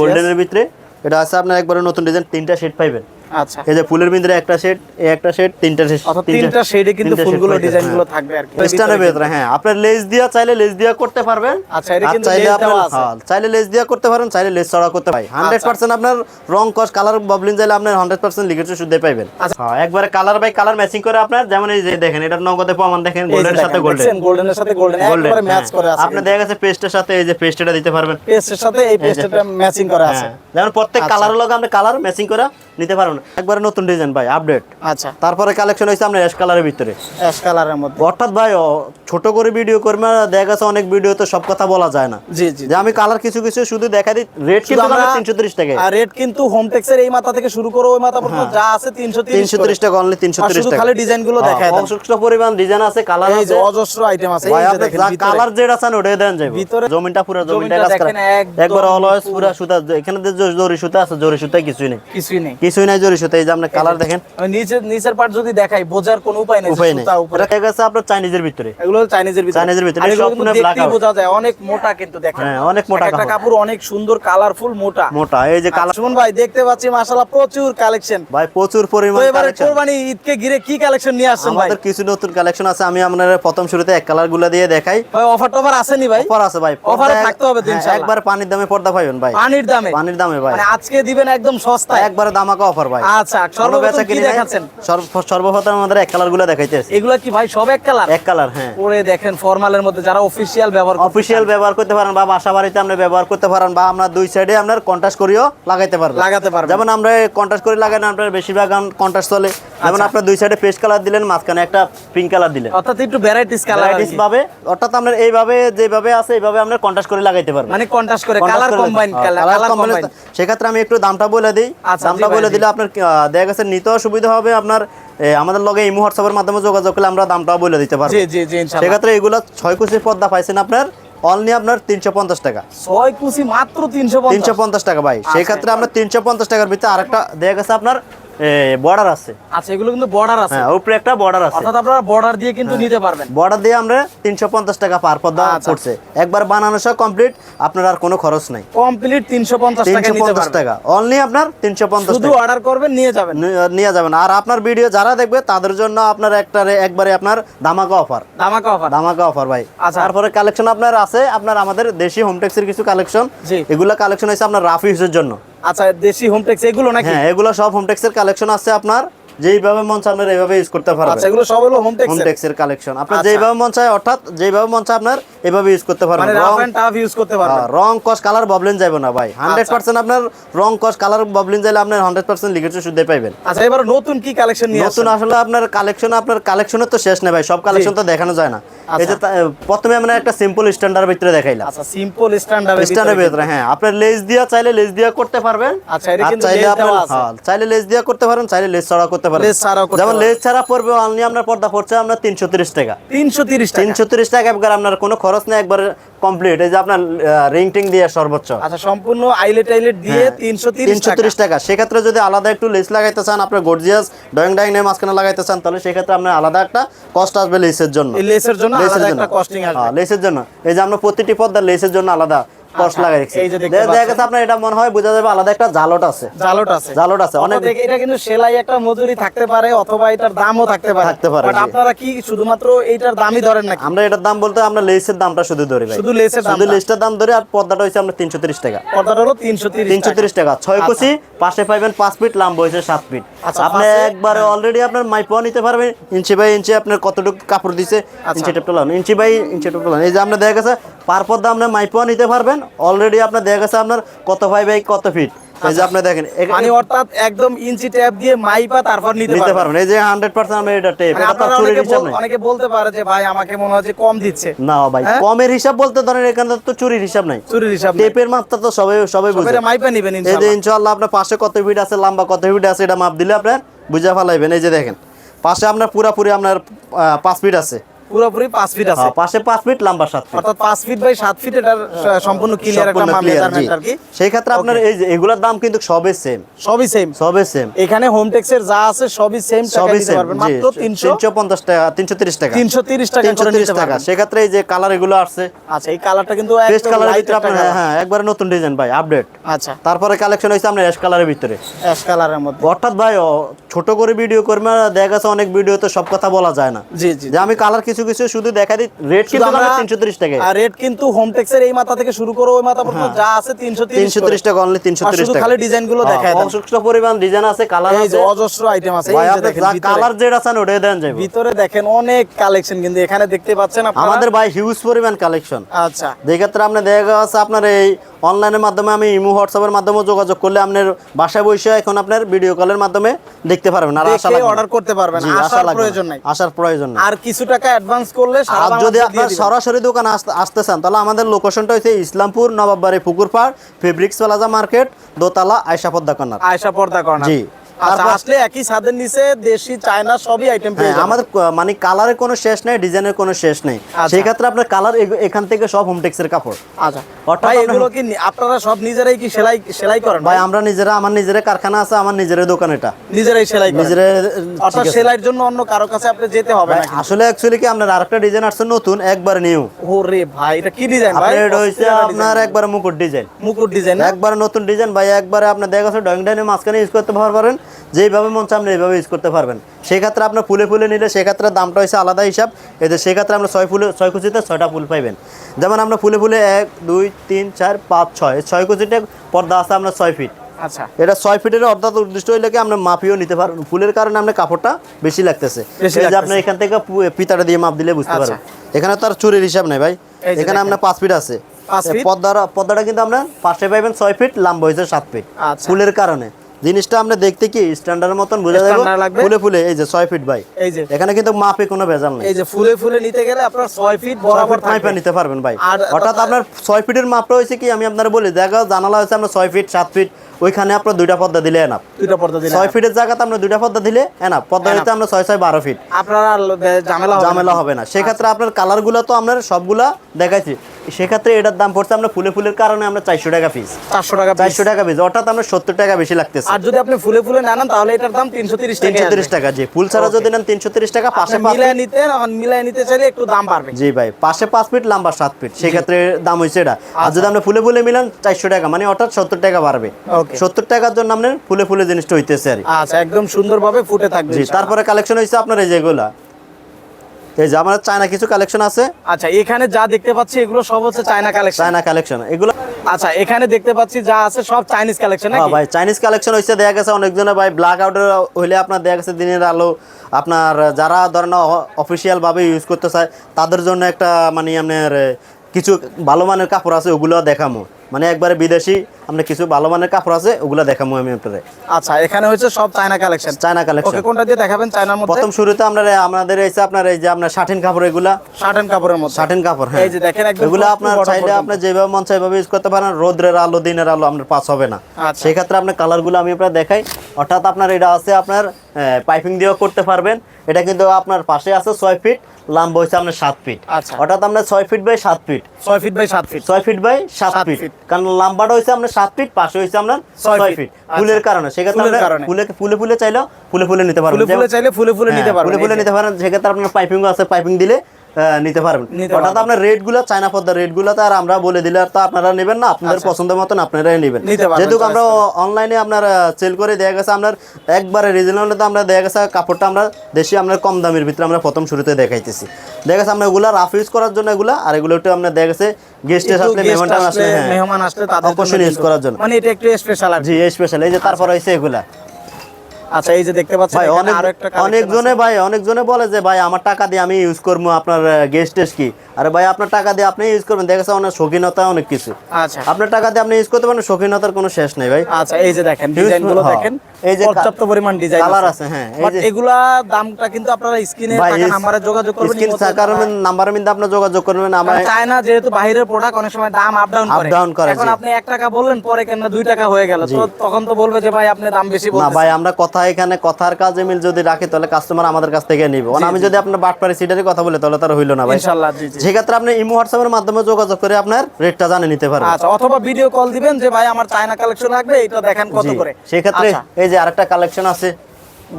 গোল্ডেনের ভিতরে? এটা আছে আপনার একবারে নতুন ডিজাইন তিনটা সেট পাইবেন। আচ্ছা। এই যে ফুলের ভিতরে একটা সেট এই একটা সেট তিনটা সেট অর্থাৎ তিনটা শেডে কিন্তু ফুলগুলো ডিজাইনগুলো থাকবে আর কি। ভিতরে হ্যাঁ। আপনার লেস দিয়া চাইলে লেস দিয়া করতে পারবেন। আচ্ছা, এটা কিন্তু চাইলে। হ্যাঁ, চাইলে লেস দিয়া করতে পারেন চাইলে লেস ছাড়া করতে পারেন। হান্ড্রেড পার্সেন্ট আপনার রং কস কালার ববলিন চাইলে পার্সেন্ট লিখেছে শুদ্ধ পাইবেন। আচ্ছা। হ্যাঁ একবারে কালার বাই কালার ম্যাচিং করে আপনার যেমন এই যে দেখেন এটা নগদে প্রমাণ দেখেন গোল্ডেনের সাথে গোল্ডেন গোল্ডেনের সাথে গোল্ডেন একবারে ম্যাচ করে আছে আপনি দেখা গেছে পেস্টের সাথে এই যে পেস্টটা দিতে পারবেন। পেস্টের সাথে এই পেস্টটা ম্যাচিং করা আছে। হ্যাঁ। যেমন প্রত্যেক কালারের লগে আপনি কালার ম্যাচিং করে নিতে পারবেন। একবারে নতুন ডিজাইন ভাই আপডেট আচ্ছা। তারপরে কালেকশন হয়েছে আপনার অ্যাশ কালারের ভিতরে। অ্যাশ কালারের মধ্যে। অর্থাৎ ভাই ছোট করে ভিডিও করবে দেখা গেছে অনেক ভিডিওতে সব কথা বলা যায় না। জি জি। যে আমি কালার কিছু কিছু শুধু দেখা দিই রেট কিন্তু আমরা আমরা তিনশো তিরিশ টাকা আর রেট কিন্তু হোমটেক্সের এই মাথা থেকে শুরু করে ওই মাথা পর্যন্ত যা আছে 330 তিনশো তিরিশ টাকা অনলি তিনশো তিরিশ শুধু টাকা। খালি ডিজাইনগুলো দেখায় দেন অসুস্থ পরিমাণ ডিজাইন আছে কালার আছে। অজস্র আইটেম আছে ভাই আপনি যা কালার যেটা চান ওটাই দেন যাবে ভিতরে জমিটা পুরো জমিটা কাজ করা। একবার অলওয়েজ পুরো। সুতা এখানে যে জরি সুতা আছে জরি সুতা কিছুই নেই। কিছুই নেই। কিছুই নাই জরি সুতা এই যে আপনি কালার দেখেন। ওই নিচের নিচের পার্ট যদি দেখাই বোঝার কোনো উপায় নেই উপায় নেই। এটা দেখা আপনার চাইনিজের ভিতরে। এগুলো চাইনিজের ভিতরে। চাইনিজের ভিতরে, দেখতেই out। বোঝা যায় অনেক মোটা কিন্তু দেখেন। হ্যাঁ, অনেক মোটা একটা কাপড়। অনেক সুন্দর কালারফুল মোটা। মোটা এই যে কালার সুমন ভাই দেখতে পাচ্ছি মাশাআল্লাহ প্রচুর কালেকশন ভাই প্রচুর পরিমাণ এবারে কোরবানি ঈদকে ঘিরে কি কালেকশন নিয়ে আসছেন ভাই? আমাদের কিছু নতুন কালেকশন আছে আমি আপনার প্রথম শুরুতে এক কালারগুলা দিয়ে দেখাই। ভাই অফার টফার আসেনি ভাই? অফার আছে ভাই। এক- থাকতে হবে তো হ্যাঁ, ইনশাআল্লাহ। একবার পানির দামে পর্দা পাইবেন ভাই। পানির দামে। পানির দামে ভাই। মানে আজকে দিবেন একদম সস্তা একবারে দামাকা অফার ভাই। আচ্ছা সর্বপ্রথম কি দেখাচ্ছেন? সর্বপ্রথম আমাদের এক কালারগুলো দেখাইতেছে এগুলা কি ভাই সব এক কালার এক কালার হ্যাঁ। পরে দেখেন ফর্মালের মধ্যে যারা অফিসিয়াল ব্যবহার অফিসিয়াল ব্যবহার করতে পারেন বা বাসা বাড়িতে আপনি ব্যবহার করতে পারেন বা আমরা দুই সাইডে আপনার কন্ট্রাস্ট করিও লাগাইতে পারবেন। লাগাতে পারবেন। যেমন আমরা কন্ট্রাস্ট করে লাগাই না আপনার বেশিরভাগ কন্ট্রাস্ট চলে। আচ্ছা। যেমন আপনার দুই সাইডে পেস্ট কালার দিলেন মাঝখানে একটা পিঙ্ক কালার দিলেন। অর্থাৎ একটু ভ্যারাইটিস কালার Varieties ভাবে অর্থাৎ আপনার এইভাবে যেভাবে আছে এইভাবে আমরা কন্ট্রাস্ট করে লাগাইতে পারবেন। মানে কন্ট্রাস্ট করে কালার কম্বাইন কালার কম্বাইন সেক্ষেত্রে আমি একটু দামটা বলে দিই। আচ্ছা, দামটা বলে দিলে আপনার দেখা গেছে নিতেও সুবিধা হবে আপনার আমাদের লগে ইমো হোয়াটসঅ্যাপের মাধ্যমে যোগাযোগ করলে আমরা দামটাও বলে দিতে পারব। জি জি জি ইনশাআল্লাহ। সেক্ষেত্রে এগুলো ছয় কুচি পর্দা পাইছেন আপনার অনলি আপনার তিনশো পঞ্চাশ টাকা। ছয় কুচি মাত্র 350 তিনশো পঞ্চাশ টাকা ভাই। আচ্ছা, সেই ক্ষেত্রে আপনার তিনশো পঞ্চাশ টাকার ভিতরে আরেকটা দেখা গেছে আপনার বর্ডার আছে। আচ্ছা এগুলো কিন্তু বর্ডার আছে। হ্যাঁ উপরে একটা বর্ডার আছে। অর্থাৎ আপনারা বর্ডার দিয়ে কিন্তু নিতে পারবেন। বর্ডার দিয়ে আমরা তিনশো পঞ্চাশ টাকা পার পর্দা আচ্ছা। পড়ছে একবার বানানো সহ কমপ্লিট আপনার আর কোনো খরচ নাই। কমপ্লিট 350 টাকা নিতে পারবেন। টাকা। অনলি আপনার তিনশো পঞ্চাশ শুধু অর্ডার করবেন নিয়ে যাবেন। নিয়ে যাবেন। আর আপনার ভিডিও যারা দেখবে তাদের জন্য আপনার একটা একবারে আপনার দামাকা অফার ধামাকা অফার দামাকা অফার ভাই। আচ্ছা। তারপরে কালেকশন আপনার আছে। আপনার আমাদের দেশি হোমটেক্সের কিছু কালেকশন। এগুলা কালেকশন হয়েছে আপনার রাফ ইউজের জন্য। আচ্ছা দেশি হোমটেক্স এগুলো নাকি? হ্যাঁ এগুলো সব হোমটেক্সের কালেকশন আছে আপনার। যেইভাবে মন চায় আপনার এইভাবে ইউজ করতে পারবেন। আচ্ছা এগুলো সব হলো হোমটেক্স হোমটেক্সের কালেকশন আপনার আচ্ছা। যেইভাবে মন চায় অর্থাৎ যেইভাবে মন চায় আপনার এইভাবে ইউজ করতে পারবেন। রং টাফ ইউজ করতে পারবেন। হ্যাঁ, রং কস কালার ববলিন যাবে না ভাই। হান্ড্রেড আচ্ছা। পার্সেন্ট আপনার রং কস কালার ববলিন যাইলে আপনার হান্ড্রেড পার্সেন্ট লিখেছে শুদ্ধ পাইবেন। আচ্ছা এবার নতুন কি কালেকশন নিয়ে নতুন আসলে আপনার কালেকশন আপনার কালেকশনের তো শেষ নেই ভাই সব কালেকশন তো দেখানো যায় না। এই যে প্রথমে আমরা একটা সিম্পল স্ট্যান্ডার্ড ভিতরে দেখাইলাম। আচ্ছা সিম্পল স্ট্যান্ডার্ড স্ট্যান্ডার্ড ভিতরে হ্যাঁ আপনার লেস দিয়া চাইলে লেস দিয়া করতে পারবেন। আচ্ছা, এটা কিন্তু চাইলে আছে। হ্যাঁ, চাইলে লেস দিয়া করতে পারেন চাইলে লেস ছাড়া করতে পারেন। Lace ছাড়াও করতে যেমন। লেস ছাড়া পড়বে অনলি আপনার পর্দা পড়ছে আপনার তিনশো তিরিশ টাকা। 330 টাকা। তিনশো তিরিশ টাকা একবার আপনার কোনো খরচ নেই একবার কমপ্লিট এই যে আপনার রিং টিং দিয়ে সর্বোচ্চ। আচ্ছা সম্পূর্ণ আইলেট আইলেট দিয়ে 330 তিনশো টাকা। সেক্ষেত্রে যদি আলাদা একটু লেস লাগাইতে চান আপনার গর্জিয়াস ডয়ং ডাইং নিয়ে মাঝখানে লাগাইতে চান তাহলে সেক্ষেত্রে আপনার আলাদা একটা কস্ট আসবে লেসের জন্য। এই লেসের জন্য আলাদা। একটা কস্টিং আসবে। হ্যাঁ, লেসের জন্য। এই যে আমরা প্রতিটি পর্দা লেসের জন্য আলাদা কস্ট আচ্ছা, লাগাই রাখছি এই যে দেখা গেছে আপনার এটা মনে হয় বোঝা যাবে আলাদা একটা জালট আছে। জালট আছে। জালট আছে অনেক অনেক এটা কিন্তু সেলাই একটা মজুরি থাকতে পারে অথবা এটার দামও থাকতে পারে। থাকতে পারে, But আপনারা কি শুধুমাত্র এইটার দামই ধরেন নাকি? আমরা এটার দাম বলতে আমরা লেসের দামটা শুধু ধরি ভাই। শুধু লেসের শুধু লেসটার দাম ধরে আর পর্দাটা হচ্ছে আমরা তিনশো তিরিশ টাকা। পর্দাটা হলো 330 তিনশো তিরিশ টাকা। ছয় কুচি পাশে পাইবেন পাঁচ ফিট লাম্ব হয়েছে সাত ফিট। আচ্ছা, আপনি একবারে অলরেডি আপনার মাইপও নিতে পারবেন ইঞ্চি বাই ইঞ্চি আপনার কতটুকু কাপড় দিছে আচ্ছা। ইঞ্চি টেপটা লাগানো ইঞ্চি বাই ইঞ্চি টেপটা লাগানো এই যে আপনার দেখা গেছে পার পর্দা আপনার মাইপও নিতে পারবেন অলরেডি আপনার দেখা গেছে আপনার কত ফাই বাই কত ফিট এই যে আপনি দেখেন মানে অর্থাৎ একদম ইঞ্চি ট্যাপ দিয়ে মাইপা তারপর নিতে নিতে পারবেন। পারবেন। এই যে হান্ড্রেড পার্সেন্ট আমরা এটা টেপ এটা তো চুরির হিসাব বল- অনেকে বলতে পারে যে ভাই আমাকে মনে হয় যে কম দিচ্ছে। না ভাই হ্যাঁ? কমের হিসাব বলতে ধরেন এখানে তো চুরির হিসাব নাই। চুরির হিসাব টেপের মাত্রা তো সবাই সবাই বুঝে। সবাই মাইপা নিবেন এই যে ইনশাআল্লাহ। আপনার পাশে কত ফিট আছে লম্বা কত ফিট আছে এটা মাপ দিলে আপনার বুঝে ফেলাইবেন। এই যে দেখেন পাশে আপনার পুরাপুরি আপনার পাঁচ ফিট আছে। পুরোপুরি ফিট আছে। হ্যাঁ, পাশে ফিট লম্বা ফিট অর্থাৎ ফিট বাই ফিট এটার সম্পূর্ণ ক্লিয়ার একটা মেজারমেন্ট আর কি। সেই ক্ষেত্রে আপনার এই যে এগুলোর দাম কিন্তু সবই সেম সবই সেম সবই সেম এখানে হোম টেক্সের যা আছে সবই সেম টাকা সবই দিতে সেম পারবেন। মাত্র টাকা তিনশো তিরিশ টাকা। তিনশো তিরিশ টাকা তিনশো করে তিরিশ নিতে টাকা। পারবেন। সেক্ষেত্রে এই যে কালার এগুলো আসছে। আচ্ছা এই কালারটা কিন্তু কালারের ভিতরে আপনার হ্যাঁ, হ্যাঁ একবারে নতুন ডিজাইন ভাই আপডেট আচ্ছা। তারপরে কালেকশন হয়েছে আপনার অ্যাশ কালারের ভিতরে। অ্যাশ কালারের মধ্যে। অর্থাৎ ভাই ছোট করে ভিডিও করবে দেখা গেছে অনেক ভিডিওতে সব কথা বলা যায় না। জি জি। যে আমি কালার কিছু কিছু কিছু শুধু দেখা দিই রেট কিন্তু আমরা আমরা তিনশো তিরিশ টাকা আর রেট কিন্তু হোম টেক্সের এই মাথা থেকে শুরু করে ওই মাথা পর্যন্ত যা আছে তিনশো হ্যাঁ। তিনশো তিরিশ টাকা অনলি তিনশো আর তিরিশ শুধু টাকা। খালি ডিজাইনগুলো দেখায় দেন। অসুস্থ পরিমাণ ডিজাইন আছে কালার এই যে আছে। অজস্র আইটেম আছে এই ভাই যে আপনি দেখেন যা ভিতরে। কালার যেটা আছেন ওটাই দেন যাবে ভিতরে দেখেন অনেক কালেকশন কিন্তু এখানে দেখতে পাচ্ছেন আপনারা। আমাদের ভাই হিউজ পরিমাণ কালেকশন আচ্ছা। ক্ষেত্রে আপনি দেখা যাচ্ছে আপনার এই অনলাইনের মাধ্যমে আমি ইমো হোয়াটসঅ্যাপের মাধ্যমে যোগাযোগ করলে আপনার বাসায় বসে এখন আপনার ভিডিও কলের মাধ্যমে দেখতে পারবেন। আর আশা না। অর্ডার করতে পারবেন। আসার প্রয়োজন নাই। আসার প্রয়োজন নেই। আর কিছু টাকা অ্যাডভান্স করলে আর যদি আপনার সরাসরি দোকানে আসতে চান তাহলে আমাদের লোকেশনটা হচ্ছে Islampur Nawabbari পুকুরপাড় fabrics plaza market দোতলা আয়সা পদ্মা কর্নার। আয়সা পর্দা কর্নার। জি। আচ্ছা আসলে একই ছাদের নিচে দেশি চায়না সবই আইটেম পেয়ে হ্যাঁ আমাদের মানে কালারের কোনো শেষ নেই ডিজাইনের কোনো শেষ নেই। আচ্ছা। সেই ক্ষেত্রে আপনার কালার এখান থেকে সব হোমটেক্সের কাপড়। আচ্ছা। ভাই এগুলো কি আপনারা সব নিজেরাই কি সেলাই সেলাই করেন? ভাই আমরা নিজেরা আমার নিজের কারখানা আছে আমার নিজের দোকান এটা। নিজেরাই সেলাই করেন? অর্থাৎ সেলাইয়ের জন্য অন্য কারও কাছে আপনি যেতে হবে না আসলে অ্যাকচুয়ালি কি আপনার আরেকটা ডিজাইন আসছে নতুন একবার নিউ ওরে ভাই এটা কি ডিজাইন ভাই? আপনার এটা। একবার মুকুট ডিজাইন মুকুট ডিজাইন একবার নতুন ডিজাইন ভাই একবারে আপনার দেখা গেছে মাঝখানে ইউজ করতে পারবেন যেইভাবে মন আপনি এইভাবে ইউজ করতে পারবেন। সেক্ষেত্রে আপনার ফুলে ফুলে নিলে সেক্ষেত্রে দামটা হচ্ছে আলাদা হিসাব। এতে সেক্ষেত্রে আমরা ছয় ফুলে ছয় কুচিতে ছয়টা ফুল পাইবেন। যেমন আমরা ফুলে ফুলে এক দুই তিন চার পাঁচ ছয়। ছয় কুচিতে পর্দা আছে আপনার ছয় ফিট। আচ্ছা। এটা ছয় ফিটের অর্থাৎ উদ্দিষ্ট হইলে কি আমরা মাপিও নিতে পারবেন ফুলের কারণে আপনার কাপড়টা বেশি লাগতেছে। এই যে লাগতেছে। আপনি এখান থেকে পিতাটা দিয়ে মাপ দিলে বুঝতে আচ্ছা। পারবেন। এখানে তো আর চুরির হিসাব নেই ভাই। এখানে। আপনার পাঁচ ফিট আছে? পর্দার পর্দাটা কিন্তু আমরা পাশে পাইবেন ছয় ফিট লম্বা হয়েছে সাত ফিট। আচ্ছা। ফুলের কারণে। জিনিসটা আমরা দেখতে কি স্ট্যান্ডার্ডের মতন বুঝা যাবে? ফুলে ফুলে এই যে ছয় ফিট ভাই। এই যে। এখানে কিন্তু মাপে কোনো ভেজাল নেই। এই যে ফুলে ফুলে নিতে গেলে আপনার ছয় ফিট বরাবর থাকবে। নিতে পারবেন ভাই। অর্থাৎ আপনার ছয় ফিটের মাপটা হয়েছে কি আমি আপনার বলি দেখা জানালা হয়েছে আপনার ছয় ফিট সাত ফিট ওইখানে আপনার দুইটা পর্দা দিলে এনাফ দুইটা পর্দা দিলে ছয় ফিটের জায়গাতে আমরা দুইটা পর্দা দিলে এনাফ পর্দা হইতে আমরা ছয় ছয় বারো ফিট আপনার ঝামেলা হবে না। ঝামেলা হবে না। সেক্ষেত্রে আপনার কালারগুলো তো আপনার সবগুলা দেখাইছি। সেক্ষেত্রে এটার দাম পড়ছে আমরা ফুলে ফুলের কারণে আমরা চারশো টাকা পিস চারশো টাকা চারশো টাকা পিস অর্থাৎ আমরা সত্তর টাকা বেশি লাগতেছে। আর যদি আপনি ফুলে ফুলে না নেন তাহলে এটার দাম তিনশো তিরিশ তিনশো তিরিশ টাকা জি। ফুল ছাড়া যদি নেন তিনশো তিরিশ টাকা পাশে মিলাই নিতে মিলাই নিতে চাইলে একটু দাম বাড়বে। জি ভাই পাশে পাঁচ ফিট লম্বা সাত ফিট সেক্ষেত্রে দাম হয়েছে এটা। আর যদি আপনি ফুলে ফুলে মিলান চারশো টাকা মানে অর্থাৎ সত্তর টাকা বাড়বে। সত্তর টাকার জন্য আপনার ফুলে ফুলে জিনিসটা হইতেছে আর। আচ্ছা একদম সুন্দরভাবে ফুটে থাকবে জি তারপরে কালেকশন হয়েছে আপনার এই যেগুলা। এই যে আমাদের চায়না কিছু কালেকশন আছে। আচ্ছা এখানে যা দেখতে পাচ্ছি এগুলো সব হচ্ছে চায়না কালেকশন চায়না কালেকশন এগুলো আচ্ছা এখানে দেখতে পাচ্ছি যা আছে সব চাইনিজ কালেকশন হ্যাঁ ভাই চাইনিজ কালেকশন হয়েছে দেখা গেছে অনেকজনে ভাই ব্ল্যাক আউটের হইলে আপনার দেখা গেছে দিনের আলো। আপনার যারা ধরেন অফিসিয়াল ভাবে ইউজ করতে চায় তাদের জন্য একটা মানে আপনার কিছু ভালো মানের কাপড় আছে ওগুলো দেখামো। মানে একবারে বিদেশি আপনার কিছু ভালো মানের কাপড় আছে ওগুলো দেখামো আমি আপনাদের। আচ্ছা এখানে হচ্ছে সব China collection China okay collection কোনটা দিয়ে দেখাবেন? চায়নার মধ্যে? প্রথম শুরুতে আমরা আমাদের হয়েছে আপনার এই যে আপনার শাটিন কাপড় এগুলা। শার্টেন কাপড়ের মধ্যে। শাটিন কাপড় হ্যাঁ। এই যে দেখেন একদম এগুলো আপনার চাইলে আপনি যেভাবে মন চাইভাবে ইউজ করতে পারেন রোদ্রের আলো দিনের আলো আপনার পাস হবে না। আচ্ছা। সেই ক্ষেত্রে আপনার কালারগুলো আমি আপনার দেখাই। অর্থাৎ আপনার এটা আছে আপনার পাইপিং দিয়েও করতে পারবেন। এটা কিন্তু আপনার পাশে আছে ছয় ফিট লম্বা আপনার সাত ফিট। আচ্ছা। অর্থাৎ আপনার ছয় ফিট বাই সাত ফিট। ছয় ফিট বাই সাত ফিট। ছয় ফিট বাই সাত ফিট। কারণ লম্বাটা হচ্ছে আপনার সাত ফিট পাশে হচ্ছে আপনার ছয় ফিট। আচ্ছা। ফুলের কারণে। সেক্ষেত্রে ফুলে ফুলে ফুলে চাইলেও ফুলে ফুলে নিতে পারবেন। ফুলে ফুলে চাইলে ফুলে ফুলে নিতে হ্যাঁ, পারবেন। ফুলে ফুলে নিতে পারেন। সেক্ষেত্রে আপনার পাইপিং আছে পাইপিং দিলে নিতে পারবেন। অর্থাৎ আপনার রেটগুলো চায়না পদ্মার রেটগুলো তো আর আমরা বলে দিলে আর তো আপনারা নেবেন না আপনাদের পছন্দ মতন আপনারাই নেবেন। আচ্ছা। যেহেতু আমরা অনলাইনে আপনার সেল করে দেখা গেছে আপনার একবারে রিজনেবল তো আমরা দেখা গেছে কাপড়টা আমরা দেশি আমরা কম দামের ভিতরে আমরা প্রথম শুরুতে দেখাইতেছি। দেখা গেছে আমরা এগুলা রাফ ইউজ করার জন্য এগুলা আর এগুলো একটু আমরা দেখা গেছে গেস্ট আসলে মেহমান আসলে হ্যাঁ। মেহমান আসলে তাদের use করার জন্য। মানে এটা একটু স্পেশাল জি স্পেশাল এই যে তারপর হয়েছে এগুলা। আচ্ছা এই যে দেখতে পাচ্ছেন ভাই অনেক অনেকজনে ভাই অনেকজনে বলে যে ভাই আমার টাকা দিয়ে আমি ইউজ করব আপনার গেস্ট টেস্ট কি? আরে ভাই আপনার টাকা দিয়ে আপনি ইউজ করবেন। দেখা যাচ্ছে অনেক শৌখিনতা অনেক কিছু। আচ্ছা। আপনার টাকা দিয়ে আপনি ইউজ করতে পারেন শৌখিনতার কোনো শেষ নেই ভাই। আচ্ছা এই যে দেখেন ডিজাইনগুলো হ্যাঁ। দেখেন এই যে পর্যাপ্ত পরিমাণ ডিজাইন কালার আছে। হ্যাঁ বাট এগুলা দামটা কিন্তু আপনারা স্ক্রিনে থাকা নাম্বারে যোগাযোগ করবেন স্ক্রিন থাকার নাম্বারের মধ্যে আপনি যোগাযোগ করবেন আমার কারণ চায়না যেহেতু বাইরের প্রোডাক্ট অনেক সময় দাম আপ ডাউন করে। Down করে, এখন আপনি এক টাকা বললেন পরে কেন দুই টাকা হয়ে গেল। তো তখন তো বলবে যে ভাই আপনি দাম বেশি না ভাই আমরা কথা কথা এখানে কথার কাজে মিল যদি রাখি তাহলে কাস্টমার আমাদের কাছ থেকে নিবে। মানে আমি যদি আপনার বাটপারি সিটারি কথা বলি তাহলে তার হইল না ভাই। ইনশাআল্লাহ জি জি। সেক্ষেত্রে আপনি ইমো হোয়াটসঅ্যাপের মাধ্যমে যোগাযোগ করে আপনার রেটটা জানে নিতে পারবেন। আচ্ছা অথবা ভিডিও কল দিবেন যে ভাই আমার চায়না কালেকশন লাগবে এটা দেখেন কত করে। সেক্ষেত্রে আচ্ছা, এই যে আরেকটা কালেকশন আছে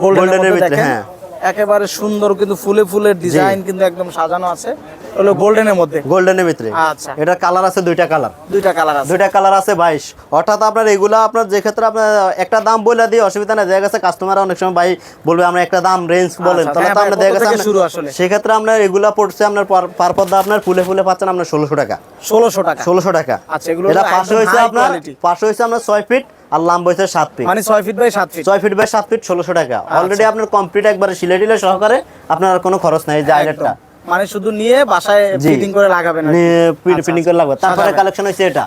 গোল্ডেনের ভিতরে, হ্যাঁ। একেবারে সুন্দর কিন্তু ফুলে ফুলের ডিজাইন কিন্তু একদম সাজানো আছে। হলো গোল্ডেনের মধ্যে। গোল্ডেনের ভিতরে। আচ্ছা। এটা কালার আছে দুইটা কালার। দুইটা কালার আছে। দুইটা কালার আছে বাইশ। অর্থাৎ আপনার এগুলো আপনার যে ক্ষেত্রে আপনার একটা দাম বলে দিয়ে অসুবিধা নেই। দেখা গেছে কাস্টমার অনেক সময় ভাই বলবে আমরা একটা দাম রেঞ্জ বলেন। আচ্ছা, তাহলে হ্যাঁ তো আমরা দেখা গেছে শুরু আসলে? সেক্ষেত্রে আপনার এগুলা পড়ছে আপনার পার- পার আপনার ফুলে ফুলে পাচ্ছেন আপনার ষোলোশো টাকা। ষোলোশো টাকা। ষোলোশো টাকা। আচ্ছা, এগুলো এটা পাশে high আপনার পাশে হয়েছে আপনার ছয় ফিট আর লাম্ব হয়েছে সাত ফিট মানে ছয় ফিট বাই সাত ফিট ছয় ফিট বাই সাত ফিট ষোলোশো টাকা। আচ্ছা। অলরেডি আপনার কমপ্লিট একবারে সিলে টিলে সহকারে আপনার আর কোনো খরচ নাই যে আইলেটটা মানে শুধু নিয়ে বাসায় ফিটিং করে লাগাবেন কি। আচ্ছা, ফিটিং করে লাগবে। তারপরে কালেকশন হয়েছে এটা।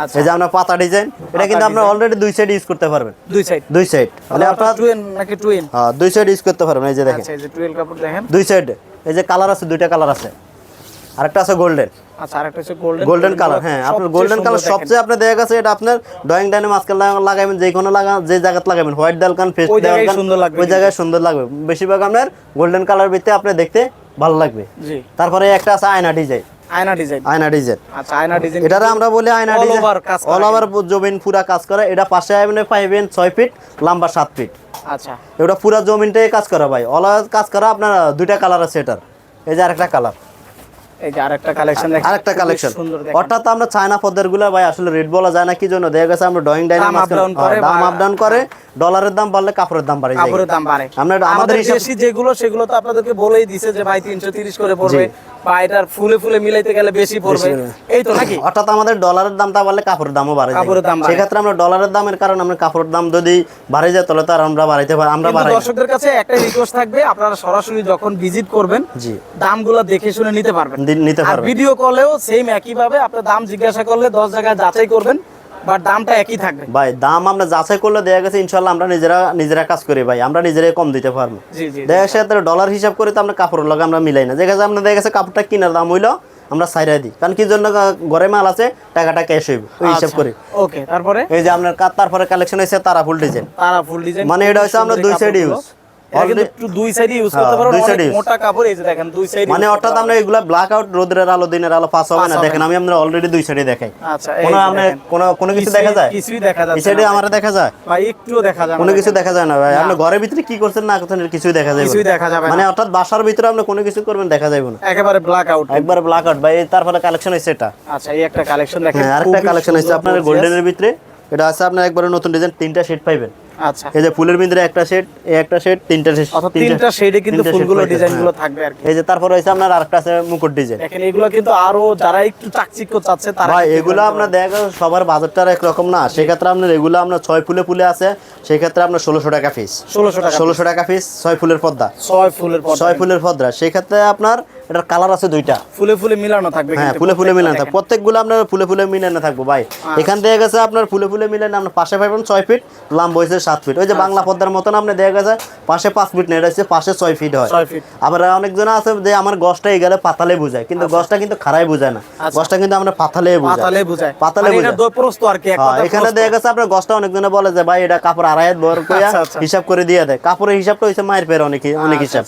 আচ্ছা। এই যে আপনার পাতা ডিজাইন এটা কিন্তু আপনার অলরেডি দুই সাইড ইউজ করতে পারবেন। দুই সাইড দুই সাইড মানে আপনার টুয়েন নাকি টুয়েন হ্যাঁ, দুই সাইড ইউজ করতে পারবেন এই যে দেখেন। আচ্ছা এই যে টুয়েল কাপড় দেখেন। দুই সাইড এই যে কালার আছে দুইটা কালার আছে। আরেকটা আছে গোল্ডেন আচ্ছা আরেকটা হচ্ছে গোল্ডেন গোল্ডেন কালার হ্যাঁ আপনার গোল্ডেন কালার সবচেয়ে আপনি দেখা গেছে এটা আপনার ড্রয়িং ডাইনে মাঝখানে লাগাবেন যে কোনো লাগা যে জায়গাতে লাগাবেন হোয়াইট ডালকান ফেস জায়গায় সুন্দর লাগবে ওই জায়গায় সুন্দর লাগবে। বেশিরভাগ আপনার গোল্ডেন কালার ভিতরে আপনি দেখতে ভালো লাগবে। জি। তারপরে একটা আছে আয়না ডিজাইন আয়না ডিজাইন আয়না ডিজাইন আচ্ছা আয়না ডিজাইন এটারে আমরা বলি আয়না ডিজাইন অল ওভার জমিন পুরা কাজ করে। এটা পাশে ফিট লম্বা সাত ফিট আচ্ছা। এটা পুরা জমিনটাই কাজ করা ভাই। অল কাজ করা আপনার দুইটা কালার আছে এটার। এই যে আরেকটা কালার এই যে আরেকটা কালেকশন আরেকটা কালেকশন অর্থাৎ আমরা চায়না পদ্মেরগুলা ভাই আসলে রেট বলা যায় না কি জন্য? দেখা গেছে আমরা ড্রয়িং ডাইনে দাম আপ ডাউন করে ডলারের দাম বাড়লে কাপড়ের দাম বাড়ে। কাপড়ের দাম বাড়ে। আমরা আমাদের যেগুলো সেগুলো তো আপনাদেরকে বলেই দিছে যে ভাই তিনশো তিরিশ করে পড়বে। বা এটার ফুলে ফুলে মিলাইতে গেলে বেশি পড়বে। এই তো নাকি? অর্থাৎ আমাদের ডলারের দামটা বাড়লে কাপড়ের দামও বাড়ে কাপড়ের দাম সেক্ষেত্রে আমরা ডলারের দামের কারণে আমরা কাপড়ের দাম যদি বাড়ে যায় তাহলে তো আর আমরা বাড়াইতে পারি আমরা বাড়াই দর্শকদের কাছে একটা রিকোয়েস্ট থাকবে আপনারা সরাসরি যখন ভিজিট করবেন জি। দামগুলো দেখে শুনে নিতে পারবেন। নিতে পারবেন। ভিডিও কলেও সেম একই ভাবে আপনার দাম জিজ্ঞাসা করলে দশ জায়গায় যাচাই করবেন বাট দামটা একই থাকবে। ভাই দাম আমরা যাচাই করলে দেখা গেছে ইনশাল্লাহ আমরা নিজেরা নিজেরা কাজ করি ভাই। আমরা নিজেরাই কম দিতে পারব। জি জি দেখা গেছে ডলার হিসাব করে তো আমরা কাপড়ের লগে আমরা মিলাই না। দেখা গেছে আপনার দেখা গেছে কাপড়টা কিনার দাম হইল আমরা সাইরা দিই। কারণ কি জন্য? ঘরে মাল আছে টাকাটা ক্যাশ হইব ওই হিসাব আচ্ছা। করি। ওকে তারপরে? এই যে আপনার তারপরে কালেকশন হয়েছে তারা ফুল ডিজাইন তারা ফুল ডিজাইন মানে এটা হচ্ছে আমরা দুই side use। কিন্তু একটু দুই সাইডে ইউজ করতে হ্যাঁ, পারো অনেক মোটা কাপড় এই যে দেখেন দুই সাইড মানে অর্থাৎ আমরা এগুলা ব্ল্যাক আউট রোদের আলো দিনের আলো পাস হবে না। দেখেন আমি আপনার অলরেডি দুই সাইডে দেখাই। আচ্ছা কোনো আপনি কোনো কোনো কিছু দেখা যায়? কিছুই দেখা এই সাইডে না দেখা যায়? ভাই একটুও দেখা যায় কোনো কিছু দেখা যায় না ভাই। আপনি ঘরের ভিতরে কি করছেন না করছেন কিছুই দেখা যাবে কিছুই দেখা যাবে মানে অর্থাৎ বাসার ভিতরে আপনি কোনো কিছু করবেন দেখা যাবে না। একেবারে ব্ল্যাক আউট একবার ব্ল্যাক আউট ভাই তারপরে কালেকশন হয়েছে এটা। আচ্ছা এই একটা কালেকশন দেখেন হ্যাঁ আরেকটা কালেকশন হয়েছে আপনার। গোল্ডেনের ভিতরে। এটা আছে আপনার একবারে নতুন ডিজাইন তিনটা শেড পাইবেন। আচ্ছা। এই যে ফুলের ভিতরে একটা শেড এই একটা শেড তিনটা শেড অর্থাৎ তিনটা শেডে কিন্তু ফুলগুলো পাইবেন, ডিজাইনগুলো হ্যাঁ। থাকবে আর কি। এই যে তারপর আপনার আরেকটা আছে মুকুট ডিজাইন দেখেন এগুলো কিন্তু আরও যারা একটু চাকচিক্য চাচ্ছে তারা ভাই এগুলো করতে আপনার দেখা সবার বাজারটা না। সেক্ষেত্রে আপনার এগুলো আপনার ছয় ফুলে ফুলে আছে সেক্ষেত্রে আপনার ষোলোশো টাকা পিস 1600 টাকা ষোলোশো টাকা ছয় ফুলের পদ্মা ছয় ফুলের ছয় ফুলের পদ্মা সেক্ষেত্রে আপনার এটার কালার আছে দুইটা। ফুলে ফুলে মিলানো থাকবে হ্যাঁ ফুলে ফুলে মিলানো থাকবে। প্রত্যেকগুলো আপনার ফুলে ফুলে মিলানো থাকব ভাই। এখান থেকে গেছে আপনার ফুলে ফুলে মিলানো আপনার পাশে পাইবেন ছয় ফিট লাম্ব হয়েছে সাত ফিট ওই যে বাংলা পদ্মার মতন আপনি দেখা গেছে পাশে পাঁচ ফিট নেট আছে পাশে ছয় ফিট হয়। আবার অনেকজন আছে যে আমার গছটা গেলে পাতালে বুঝায় কিন্তু গছটা কিন্তু খারাই বুঝায় না। আচ্ছা। গছটা কিন্তু আমরা পাতালে বুঝায়। পাতালে মানে বুঝায়। এক হ্যাঁ, এখানে দেখা গেছে আপনার গছটা অনেকজনে বলে যে ভাই এটা কাপড় আড়াই করে আচ্ছা, আচ্ছা। হিসাব করে দিয়ে দেয়। কাপড়ের হিসাবটা হচ্ছে মায়ের পের অনেক অনেক হিসাব।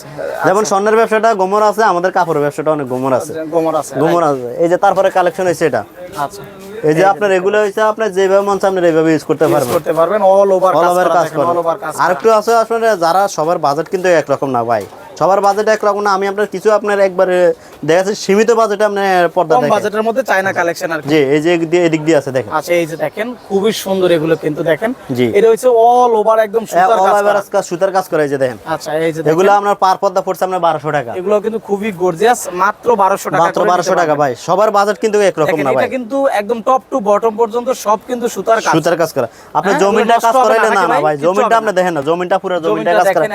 যেমন স্বর্ণের ব্যবসাটা গোমর আছে আমাদের কাপড়ের ব্যবসাটা অনেক গোমর আছে। গোমর আছে। গোমর আছে। এই যে তারপরে কালেকশন হয়েছে এটা। আচ্ছা। এই যে আপনার এগুলো হইছে আপনি যেভাবে মন চান এইভাবে ইউজ করতে পারবেন পারবেন। করতে পারবেন অল ওভার কাজ করা অল ওভার কাজ আর একটু আছে আসলে যারা সবার বাজেট কিন্তু একরকম না ভাই। সবার বাজেট একরকম না আমি আপনার কিছু আপনার একবারে দেখা যাচ্ছে সীমিত বাজেটে আপনার পর্দা কম বাজেটের মধ্যে চায়না কালেকশন আর জি এই যে এদিক দিয়ে আছে দেখেন। আচ্ছা এই যে দেখেন খুবই সুন্দর এগুলো কিন্তু দেখেন। জি। এটা হচ্ছে অল ওভার একদম সুতার কাজ over করা। কাজ সুতার কাজ করে এই যে দেখেন। আচ্ছা এই যে এগুলো আপনার পার পর্দা পড়ছে আপনার বারোশো টাকা। এগুলো কিন্তু খুবই গর্জিয়াস মাত্র 1200 টাকা মাত্র করে বারোশো নিতে টাকা ভাই। সবার বাজেট কিন্তু একরকম না এটা ভাই। কিন্তু একদম টপ টু বটম পর্যন্ত সব কিন্তু সুতার কাজ। সুতার কাজ করা। আপনি হ্যাঁ, জমিনটা কাজ করাইলে না না ভাই? জমিনটা আপনি দেখেন না জমিনটা পুরো জমিনটা জমিনটা কাজ করা।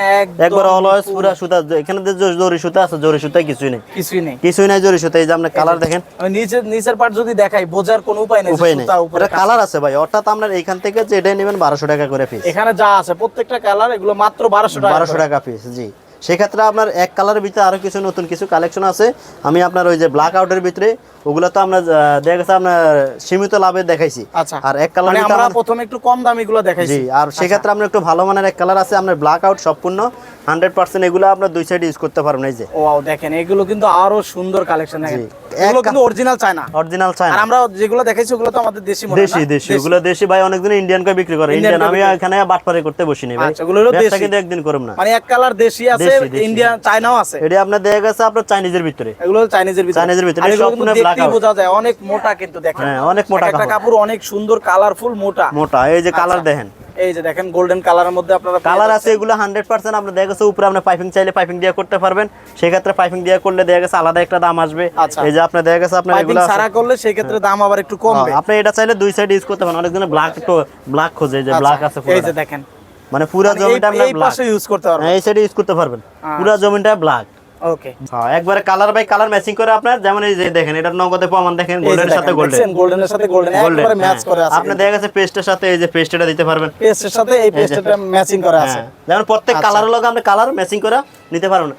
একবার অলওয়েজ পুরো সুতা এখানে যে জরি সুতা আছে জরি সুতা কিছুই নেই। কিছুই নেই। কিছুই নাই জরি সুতা এই যে আপনার কালার দেখেন। নিচের নিচের পার্ট যদি দেখাই বোঝার কোনো উপায় নেই উপায় নেই। এটা কালার আছে ভাই অর্থাৎ আপনার এখান থেকে যে এটা নেবেন বারোশো টাকা করে পিস এখানে যা আছে প্রত্যেকটা কালার এগুলো মাত্র 1200 টাকা বারোশো করে। টাকা পিস জি। সেক্ষেত্রে আপনার এক কালারের ভিতরে আরও কিছু নতুন কিছু কালেকশন আছে। আমি আপনার ওই যে ব্ল্যাক আউটের ভিতরে ওগুলো তো আমরা দেখা গেছে আপনার সীমিত লাভে দেখাইছি। আচ্ছা। আর এক কালার মানে আমরা প্রথমে একটু কম দামি গুলো দেখাইছি। আর সেক্ষেত্রে আপনার একটু ভালো মানের এক কালার আছে আপনার ব্ল্যাক আউট সম্পূর্ণ। হান্ড্রেড পার্সেন্ট এগুলো আপনার দুই সাইড ইউজ করতে পারবেন এই যে। ওয়াও দেখেন এগুলো কিন্তু আরও সুন্দর কালেকশন এগুলো কিন্তু অরিজিনাল চায়না। অরিজিনাল চায় আর আমরা যেগুলো দেখাইছি ওগুলো তো আমাদের দেশি মনে দেশি দেশি ওগুলো দেশি। ভাই অনেকদিন ইন্ডিয়ান কে বিক্রি করে। ইন্ডিয়ান আমি এখানে বাটপারি করতে ভাই। আচ্ছা, ওগুলো হলো দেশি। কিন্তু একদিন করব না। মানে এক কালার দেশি আছে। ইন্ডিয়ান চায়নাও আছে। এটা আপনার দেখা গেছে আপনার চাইনিজের ভিতরে। এগুলো চাইনিজের ভিতরে। চাইনিজের ভিতরে, আর বোঝা যায় অনেক মোটা কিন্তু দেখেন। হ্যাঁ, অনেক মোটা একটা কাপড়। অনেক সুন্দর কালারফুল মোটা। মোটা এই যে কালার আচ্ছা। দেখেন। এই যে দেখেন গোল্ডেন কালারের মধ্যে আপনারা কালার আছে এগুলো হান্ড্রেড পার্সেন্ট আপনি দেখা গেছে উপরে আপনি পাইপিং চাইলে পাইপিং দিয়ে করতে পারবেন। সেক্ষেত্রে পাইপিং দিয়ে করলে দেখা গেছে আলাদা একটা দাম আসবে। আচ্ছা। এই যে আপনার দেখা গেছে আপনার এগুলো ছাড়া করলে সেই ক্ষেত্রে দাম আবার একটু কমবে। হ্যাঁ, আপনি এটা চাইলে দুই সাইড ইউজ করতে পারেন। অনেকজনে ব্ল্যাক একটু ব্ল্যাক খোঁজে যে আচ্ছা, ব্ল্যাক আছে এই যে দেখেন। মানে পুরো মানে জমিটা আপনার এই ব্ল্যাক ইউজ করতে পারবেন। এই সাইডে ইউজ করতে পারবেন। আচ্ছা। পুরো জমিটা ব্ল্যাক ওকে হ্যাঁ একবারে কালার বাই কালার ম্যাচিং করে আপনার যেমন এই যে দেখেন এটা নগদে প্রমাণ দেখেন গোল্ডেনের সাথে গোল্ডেন গোল্ডেনের সাথে গোল্ডেন গোল্ডেন একবারে ম্যাচ করে আছে আপনি দেখা গেছে পেস্টের সাথে এই যে পেস্টটা দিতে পারবেন। পেস্টের সাথে এই পেস্টটা ম্যাচিং করা আছে। হ্যাঁ যেমন প্রত্যেক আচ্ছা। কালারের লগে আপনি কালার ম্যাচিং করে নিতে পারবেন।